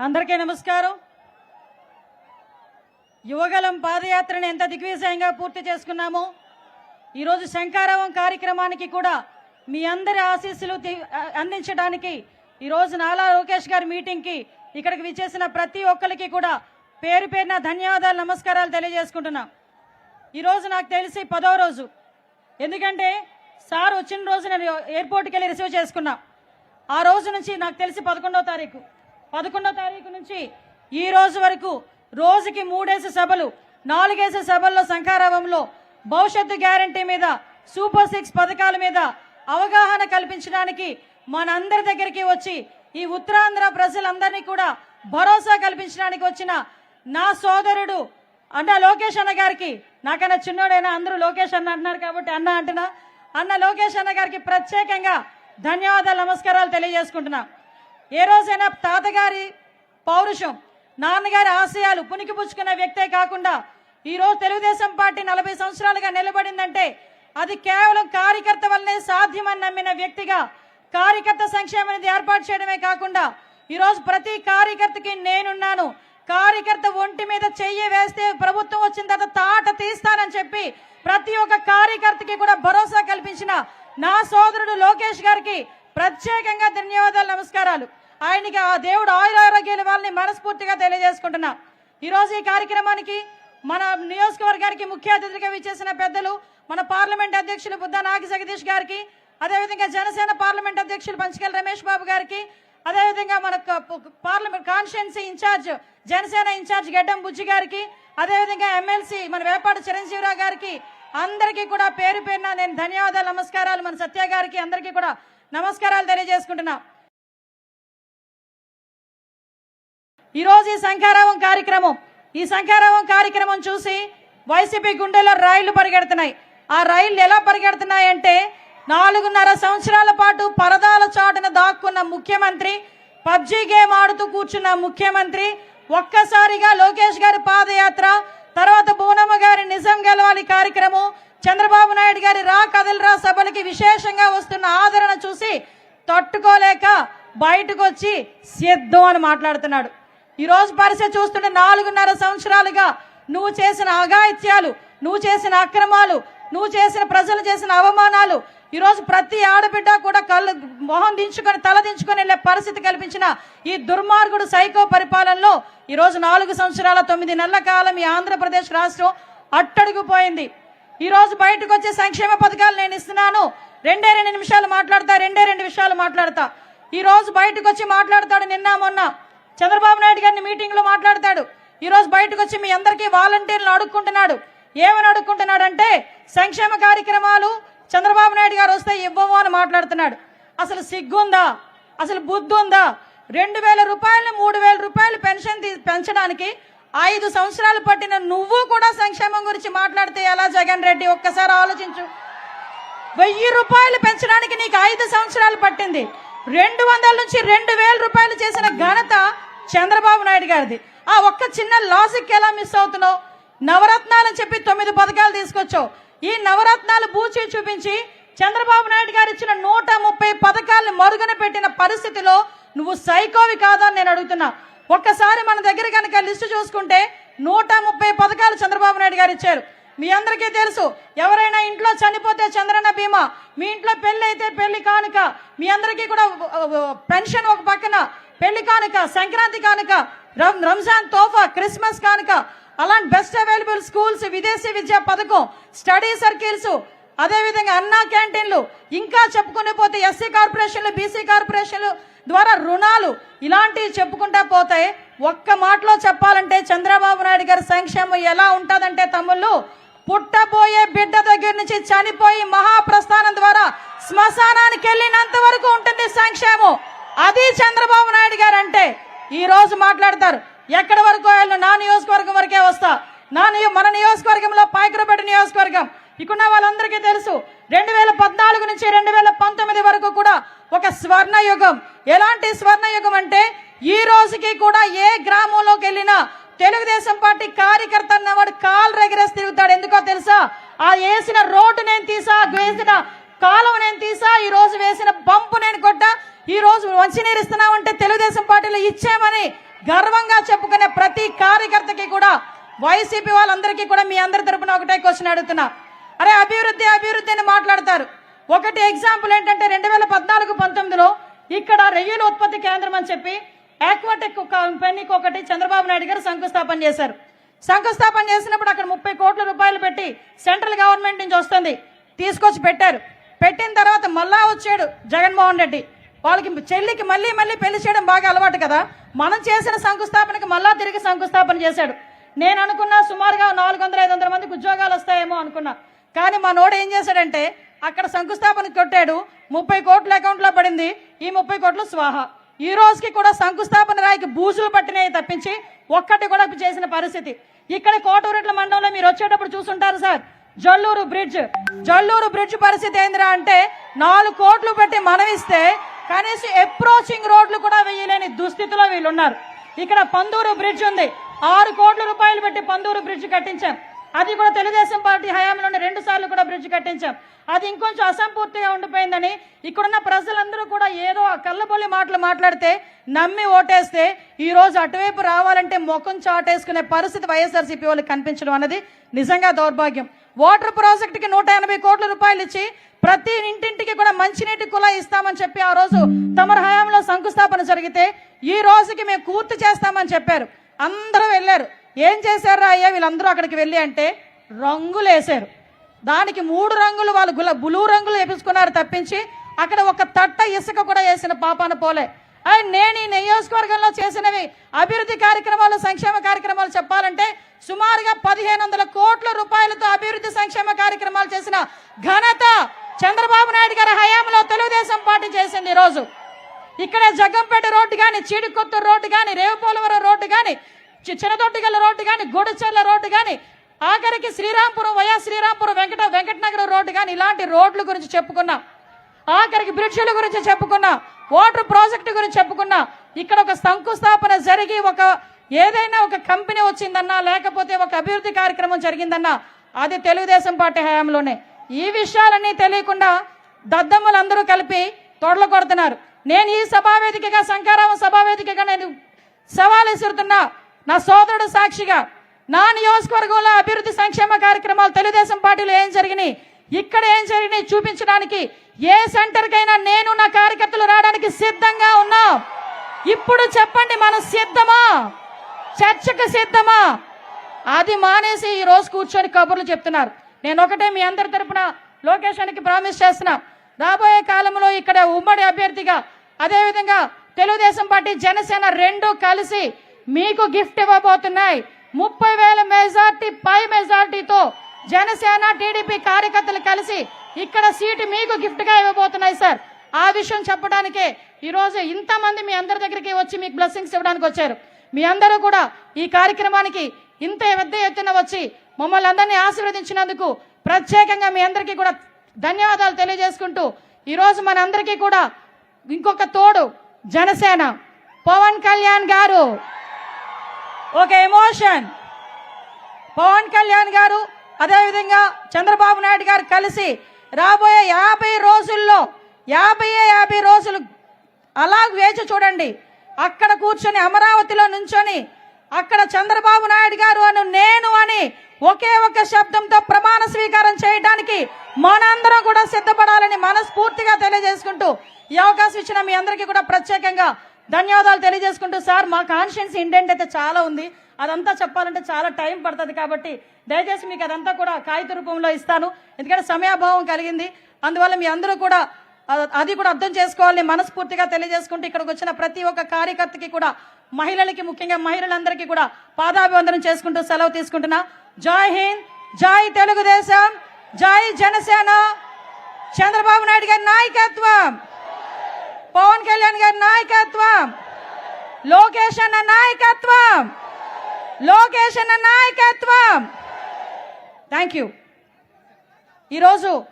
అందరికీ నమస్కారం. యువగలం పాదయాత్రను ఎంత దిగ్విజయంగా పూర్తి చేసుకున్నామో ఈరోజు శంకారావం కార్యక్రమానికి కూడా మీ అందరి ఆశీస్సులు అందించడానికి ఈరోజు నాలా లోకేష్ గారి మీటింగ్కి ఇక్కడికి విచ్చేసిన ప్రతి ఒక్కరికి కూడా పేరు పేరున ధన్యవాదాలు నమస్కారాలు తెలియజేసుకుంటున్నాం. ఈరోజు నాకు తెలిసి పదో రోజు. ఎందుకంటే సార్ వచ్చిన రోజు నేను ఎయిర్పోర్ట్కి వెళ్ళి రిసీవ్ చేసుకున్నా. ఆ రోజు నుంచి నాకు తెలిసి పదకొండో తారీఖు. పదకొండో తారీఖు నుంచి ఈ రోజు వరకు రోజుకి మూడేసి సభలు నాలుగేసి సభల్లో శంఖారావంలో భవిష్యత్తు గ్యారంటీ మీద సూపర్ సిక్స్ పథకాల మీద అవగాహన కల్పించడానికి మనందరి దగ్గరికి వచ్చి ఈ ఉత్తరాంధ్ర ప్రజలందరినీ కూడా భరోసా కల్పించడానికి వచ్చిన నా సోదరుడు అన్న లోకేష్ అన్న గారికి నాకన్నా చిన్నోడైనా అందరూ లోకేష్ అన్న అంటున్నారు కాబట్టి అన్న అంటున్నా. అన్న లోకేష్ అన్న గారికి ప్రత్యేకంగా ధన్యవాదాలు నమస్కారాలు తెలియజేసుకుంటున్నా. ఏ రోజైనా తాతగారి పౌరుషం నాన్నగారి ఆశయాలు పుణికిపుచ్చుకున్న వ్యక్తే కాకుండా ఈరోజు తెలుగుదేశం పార్టీ నలభై సంవత్సరాలుగా నిలబడిందంటే అది కేవలం కార్యకర్త వల్లనే సాధ్యమని నమ్మిన వ్యక్తిగా కార్యకర్త సంక్షేమ నిధి ఏర్పాటు చేయడమే కాకుండా ఈరోజు ప్రతి కార్యకర్తకి నేనున్నాను కార్యకర్త ఒంటి మీద చెయ్యి వేస్తే ప్రభుత్వం వచ్చిన తర్వాత తాట తీస్తానని చెప్పి ప్రతి ఒక్క కార్యకర్తకి కూడా భరోసా కల్పించిన నా సోదరుడు లోకేష్ గారికి ప్రత్యేకంగా ధన్యవాదాలు నమస్కారాలు. ఆయనకి ఆ దేవుడు ఆయుర ఆరోగ్యాల వాళ్ళని మనస్ఫూర్తిగా తెలియజేసుకుంటున్నా. ఈరోజు ఈ కార్యక్రమానికి మన నియోజకవర్గానికి ముఖ్య అతిథిగా విచ్చేసిన పెద్దలు మన పార్లమెంట్ అధ్యక్షులు బుద్ధ నాగి జగదీష్ గారికి అదేవిధంగా జనసేన పార్లమెంట్ అధ్యక్షులు పంచకల్ రమేష్ బాబు గారికి అదేవిధంగా మన parliament constituency incharge Janasena incharge Gaddam Bujji గారికి అదేవిధంగా ఎమ్మెల్సీ మన వేపాడు చిరంజీవిరావు గారికి అందరికీ కూడా పేరు పేరున నేను ధన్యవాదాలు నమస్కారాలు మన సత్య గారికి అందరికీ కూడా నమస్కారాలు తెలియజేసుకుంటున్నా. ఈరోజు ఈ శంఖారావం కార్యక్రమం. ఈ శంఖారావం కార్యక్రమం చూసి వైసీపీ గుండెల్లో రైళ్ళు పరిగెడుతున్నాయి. ఆ రైళ్ళు ఎలా పరిగెడుతున్నాయి అంటే నాలుగున్నర సంవత్సరాల పాటు పరదాల చాటున దాక్కున్న ముఖ్యమంత్రి పబ్జీ గేమ్ ఆడుతూ కూర్చున్న ముఖ్యమంత్రి ఒక్కసారిగా లోకేష్ గారి పాదయాత్ర తర్వాత బూనమ్మ గారి నిజం గెలవాలి కార్యక్రమం చంద్రబాబు నాయుడు గారి రా కదలరా సభలకి విశేషంగా వస్తున్న ఆదరణ చూసి తట్టుకోలేక బయటకు వచ్చి సిద్ధం అని మాట్లాడుతున్నాడు. ఈరోజు పరిస్థితి చూస్తుంటే నాలుగున్నర సంవత్సరాలుగా నువ్వు చేసిన అఘాయిత్యాలు నువ్వు చేసిన అక్రమాలు నువ్వు చేసిన ప్రజలు చేసిన అవమానాలు ఈరోజు ప్రతి ఆడబిడ్డ కూడా కళ్ళు మొహం దించుకొని తల దించుకొని వెళ్ళే పరిస్థితి కల్పించిన ఈ దుర్మార్గుడు సైకో పరిపాలనలో ఈరోజు నాలుగు సంవత్సరాల తొమ్మిది నెలల కాలం ఈ ఆంధ్రప్రదేశ్ రాష్ట్రం అట్టడుగుపోయింది. ఈరోజు రోజు బయటకు వచ్చే సంక్షేమ పథకాలు నేను ఇస్తున్నాను. రెండే రెండు నిమిషాలు మాట్లాడతా రెండే రెండు విషయాలు మాట్లాడతా. ఈరోజు బయటకు వచ్చి మాట్లాడతాడు నిన్న మొన్న. చంద్రబాబు నాయుడు గారిని మీటింగ్లో మాట్లాడతాడు. ఈ రోజు బయటకు వచ్చి మీ అందరికీ వాలంటీర్లు అడుక్కుంటున్నాడు. ఏమని అడుక్కుంటున్నాడు అంటే సంక్షేమ కార్యక్రమాలు చంద్రబాబు నాయుడు గారు వస్తే ఇవ్వము అని మాట్లాడుతున్నాడు. అసలు సిగ్గుందా? అసలు బుద్ధి ఉందా రెండు వేల రూపాయలు మూడు వేల రూపాయలు పెన్షన్ పెంచడానికి ఐదు సంవత్సరాలు పట్టిన నువ్వు కూడా సంక్షేమం గురించి మాట్లాడితే ఎలా జగన్ రెడ్డి? ఒక్కసారి ఆలోచించు. వెయ్యి రూపాయలు పెంచడానికి నీకు ఐదు సంవత్సరాలు పట్టింది. రెండు వందల నుంచి రెండు వేల రూపాయలు చేసిన ఘనత చంద్రబాబు నాయుడు గారిది. ఆ ఒక్క చిన్న లాజిక్ ఎలా మిస్ అవుతున్నావు? నవరత్నాలు అని చెప్పి తొమ్మిది పథకాలు తీసుకొచ్చావు. ఈ నవరత్నాలు బూచి చూపించి చంద్రబాబు నాయుడు గారు ఇచ్చిన నూట ముప్పై పథకాలను మరుగున పెట్టిన పరిస్థితిలో నువ్వు సైకోవి కాదని అని నేను అడుగుతున్నా. ఒక్కసారి మన దగ్గర కనుక లిస్టు చూసుకుంటే నూట ముప్పై పథకాలు చంద్రబాబు నాయుడు గారు ఇచ్చారు. మీ అందరికీ తెలుసు ఎవరైనా ఇంట్లో చనిపోతే చంద్రన్న బీమా మీ ఇంట్లో పెళ్ళి అయితే పెళ్ళి కానుక మీ అందరికీ కూడా పెన్షన్ ఒక పక్కన పెళ్ళి కానుక సంక్రాంతి కానుక రం- రంజాన్ తోఫా క్రిస్మస్ కానుక అలాంటి బెస్ట్ అవైలబుల్ స్కూల్స్ విదేశీ విద్యా పథకం స్టడీ సర్కిల్స్ అదేవిధంగా అన్నా క్యాంటీన్లు ఇంకా చెప్పుకునే పోతే ఎస్సీ కార్పొరేషన్లు బీసీ కార్పొరేషన్లు ద్వారా రుణాలు ఇలాంటివి చెప్పుకుంటా పోతాయి. ఒక్క మాటలో చెప్పాలంటే చంద్రబాబు నాయుడు గారి సంక్షేమం ఎలా ఉంటుందంటే తమ్ముళ్ళు పుట్టబోయే బిడ్డ దగ్గర నుంచి చనిపోయి మహాప్రస్థానం ద్వారా శ్మశానానికి వెళ్ళినంత వరకు ఉంటుంది సంక్షేమం. అది చంద్రబాబు నాయుడు గారు అంటే ఈ రోజు మాట్లాడతారు. ఎక్కడ వరకు వెళ్ళిన? నా నియోజకవర్గం వరకే వస్తా. నా మన నియోజకవర్గంలో పాయకరపేట నియోజకవర్గం. ఇక్కడ వాళ్ళందరికీ తెలుసు. రెండు వేల పద్నాలుగు నుంచి రెండు వేల పంతొమ్మిది వరకు కూడా ఒక స్వర్ణయుగం. ఎలాంటి స్వర్ణయుగం అంటే ఈ రోజుకి కూడా ఏ గ్రామంలోకి వెళ్ళినా తెలుగుదేశం పార్టీ కార్యకర్త అన్నవాడు కాలు రెగరేసి తిరుగుతాడు. ఎందుకో తెలుసా? ఆ వేసిన రోడ్డు నేను తీసా వేసిన కాలువ నేను తీసా ఈ రోజు వేసిన బంపు నేను కొట్టా ఈ రోజు మంచినీరు ఇస్తున్నామంటే తెలుగుదేశం పార్టీలో ఇచ్చామని గర్వంగా చెప్పుకునే ప్రతి కార్యకర్తకి కూడా వైసీపీ వాళ్ళందరికీ కూడా మీ అందరి తరపున ఒకటే క్వశ్చన్ అడుగుతున్నా. అరే అభివృద్ధి అభివృద్ధి అని మాట్లాడతారు. ఒకటి ఎగ్జాంపుల్ ఏంటంటే రెండు వేల పద్నాలుగు పంతొమ్మిదిలో ఇక్కడ రొయ్యల ఉత్పత్తి కేంద్రం అని చెప్పి ఆక్వాటెక్ కంపెనీకి ఒకటి చంద్రబాబు నాయుడు గారు శంకుస్థాపన చేశారు. శంకుస్థాపన చేసినప్పుడు అక్కడ ముప్పై కోట్ల రూపాయలు పెట్టి సెంట్రల్ గవర్నమెంట్ నుంచి వస్తుంది. తీసుకొచ్చి పెట్టారు. పెట్టిన తర్వాత మళ్ళా వచ్చాడు జగన్మోహన్ రెడ్డి. వాళ్ళకి చెల్లికి మళ్ళీ మళ్ళీ పెళ్ళి చేయడం బాగా అలవాటు కదా. మనం చేసిన శంకుస్థాపనకి మళ్ళా తిరిగి శంకుస్థాపన చేశాడు. నేను అనుకున్నా సుమారుగా నాలుగు వందల ఐదు వందల మందికి ఉద్యోగాలు వస్తాయేమో అనుకున్నా. కానీ మా నోడు ఏం చేశాడంటే అక్కడ శంకుస్థాపన కొట్టాడు. ముప్పై కోట్ల అకౌంట్లో పడింది. ఈ ముప్పై కోట్లు స్వాహ. ఈ రోజుకి కూడా శంకుస్థాపన రాయికి బూజులు పట్టినాయి తప్పించి ఒక్కటి కూడా చేసిన పరిస్థితి. ఇక్కడ కోటూరెట్ల మండలంలో మీరు వచ్చేటప్పుడు చూసుంటారు sir. Jalluru bridge. Jalluru bridge పరిస్థితి ఏందిరా అంటే నాలుగు కోట్లు పెట్టి మనమిస్తే కనీసం అప్రోచింగ్ రోడ్లు కూడా వేయలేని దుస్థితిలో వీళ్ళు ఉన్నారు ఇక్కడ పందూరు బ్రిడ్జ్ ఉంది. ఆరు కోట్ల రూపాయలు పెట్టి పందూరు బ్రిడ్జ్ కట్టించాం అది కూడా తెలుగుదేశం పార్టీ హయా బ్రిడ్జ్ కట్టించాం. అది ఇంకొంచెం అసంపూర్తిగా ఉండిపోయిందని ఇక్కడున్న ప్రజలందరూ కూడా ఏదో కళ్ళబొల్లి మాటలు మాట్లాడితే నమ్మి ఓటేస్తే ఈ రోజు అటువైపు రావాలంటే ముఖం చాటేసుకునే పరిస్థితి వైఎస్ఆర్సీపీ వాళ్ళకి కనిపించడం అనేది నిజంగా దౌర్భాగ్యం. వాటర్ ప్రాజెక్టుకి నూట ఎనభై కోట్ల రూపాయలు ఇచ్చి ప్రతి ఇంటింటికి కూడా మంచినీటి కులా ఇస్తామని చెప్పి ఆ రోజు తమర హయాంలో శంకుస్థాపన జరిగితే ఈ రోజుకి మేము పూర్తి చేస్తామని చెప్పారు. అందరూ వెళ్ళారు. ఏం చేశారా అయ్యా? వీళ్ళందరూ అక్కడికి వెళ్ళి అంటే రంగులు వేశారు దానికి మూడు రంగులు వాళ్ళు గుల బ్లూ రంగులు వేపించుకున్నారు తప్పించి అక్కడ ఒక తట్ట ఇసుక కూడా వేసిన పాపాన పోలే. అండ్ నేను ఈ నియోజకవర్గంలో చేసినవి అభివృద్ధి కార్యక్రమాలు సంక్షేమ కార్యక్రమాలు చెప్పాలంటే సుమారుగా పదిహేను వందల కోట్ల రూపాయలతో అభివృద్ధి సంక్షేమ కార్యక్రమాలు చేసిన ఘనత చంద్రబాబు నాయుడు గారి హయాంలో తెలుగుదేశం పార్టీ చేసింది ఈరోజు ఇక్కడ జగ్గంపేట రోడ్డు కానీ చీడికొత్తూరు రోడ్డు కానీ రేవుపోలవరం రోడ్డు కానీ చిన్నదొడ్డిగల్ల రోడ్డు కానీ గొడచెర్ల రోడ్డు కానీ ఆఖరికి శ్రీరాంపురం వయా శ్రీరాంపురం వెంకట వెంకటనగరం రోడ్డు కానీ ఇలాంటి రోడ్ల గురించి చెప్పుకున్నాం. ఆఖరికి బ్రిడ్జిల గురించి చెప్పుకున్నా. వాటర్ ప్రాజెక్టు గురించి చెప్పుకున్నా. ఇక్కడ ఒక శంకుస్థాపన జరిగి ఒక ఏదైనా ఒక కంపెనీ వచ్చిందన్నా లేకపోతే ఒక అభివృద్ధి కార్యక్రమం జరిగిందన్నా అది తెలుగుదేశం పార్టీ హయాంలోనే. ఈ విషయాలన్నీ తెలియకుండా దద్దమ్మలందరూ కలిపి తొడలు కొడుతున్నారు. నేను ఈ సభావేదికగా శంకారావం సభావేదికగా నేను సవాలు విసురుతున్నా నా సోదరుడు సాక్షిగా నా నియోజకవర్గంలో అభివృద్ధి సంక్షేమ కార్యక్రమాలు తెలుగుదేశం పార్టీలో ఏం జరిగినాయి? ఇక్కడ ఏం జరిగినాయి చూపించడానికి ఏ సెంటర్కైనా నేను నా కార్యకర్తలు రావడానికి సిద్ధంగా ఉన్నా. ఇప్పుడు చెప్పండి మనం సిద్ధమా? చర్చకు సిద్ధమా? అది మానేసి ఈ రోజు కూర్చొని కబుర్లు చెప్తున్నారు. నేను ఒకటే మీ అందరి తరపున లోకేషన్కి ప్రామిస్ చేస్తున్నా. రాబోయే కాలంలో ఇక్కడ ఉమ్మడి అభ్యర్థిగా అదేవిధంగా తెలుగుదేశం పార్టీ జనసేన రెండు కలిసి మీకు గిఫ్ట్ ఇవ్వబోతున్నాయి. ముప్పై వేల మెజార్టీ పై మెజార్టీతో జనసేన టీడీపీ కార్యకర్తలు కలిసి ఇక్కడ సీటు మీకు గిఫ్ట్గా ఇవ్వబోతున్నాయి సార్. ఆ విషయం చెప్పడానికే ఈరోజు ఇంతమంది మీ అందరి దగ్గరికి వచ్చి మీకు బ్లెస్సింగ్స్ ఇవ్వడానికి వచ్చారు. మీ అందరూ కూడా ఈ కార్యక్రమానికి ఇంత పెద్ద ఎత్తున వచ్చి మమ్మల్ని అందరినీ ఆశీర్వదించినందుకు ప్రత్యేకంగా మీ అందరికీ కూడా ధన్యవాదాలు తెలియజేసుకుంటూ ఈరోజు మన అందరికీ కూడా ఇంకొక తోడు జనసేన. పవన్ కళ్యాణ్ గారు. ఒక ఎమోషన్. పవన్ కళ్యాణ్ గారు అదేవిధంగా చంద్రబాబు నాయుడు గారు కలిసి రాబోయే యాభై రోజుల్లో యాభై యాభై రోజులు అలా వేచి చూడండి. అక్కడ కూర్చొని అమరావతిలో నుంచొని అక్కడ చంద్రబాబు నాయుడు గారు అను నేను అని ఒకే ఒక శబ్దంతో ప్రమాణ స్వీకారం చేయడానికి మనందరం కూడా సిద్ధపడాలని మనస్ఫూర్తిగా తెలియజేసుకుంటూ ఈ అవకాశం ఇచ్చిన మీ అందరికీ కూడా ప్రత్యేకంగా ధన్యవాదాలు తెలియజేసుకుంటూ సార్ మా కాన్షియన్స్ ఇండెంట్ అయితే చాలా ఉంది. అదంతా చెప్పాలంటే చాలా టైం పడుతుంది కాబట్టి దయచేసి మీకు అదంతా కూడా కాగిత రూపంలో ఇస్తాను. ఎందుకంటే సమయాభావం కలిగింది. అందువల్ల మీ అందరూ కూడా అది కూడా అర్థం చేసుకోవాలని మనస్ఫూర్తిగా తెలియజేసుకుంటూ ఇక్కడికి వచ్చిన ప్రతి ఒక్క కార్యకర్తకి కూడా మహిళలకి ముఖ్యంగా మహిళలందరికీ కూడా పాదాభివందనం చేసుకుంటూ సెలవు తీసుకుంటున్నా. జై హింద్ జై తెలుగుదేశం జై జనసేన. చంద్రబాబు నాయుడు గారి నాయకత్వం. పవన్ కళ్యాణ్ గారి నాయకత్వం. లోకేష్ అన్న నాయకత్వం. లోకేష్ అన్న నాయకత్వం. థ్యాంక్ యూ ఈరోజు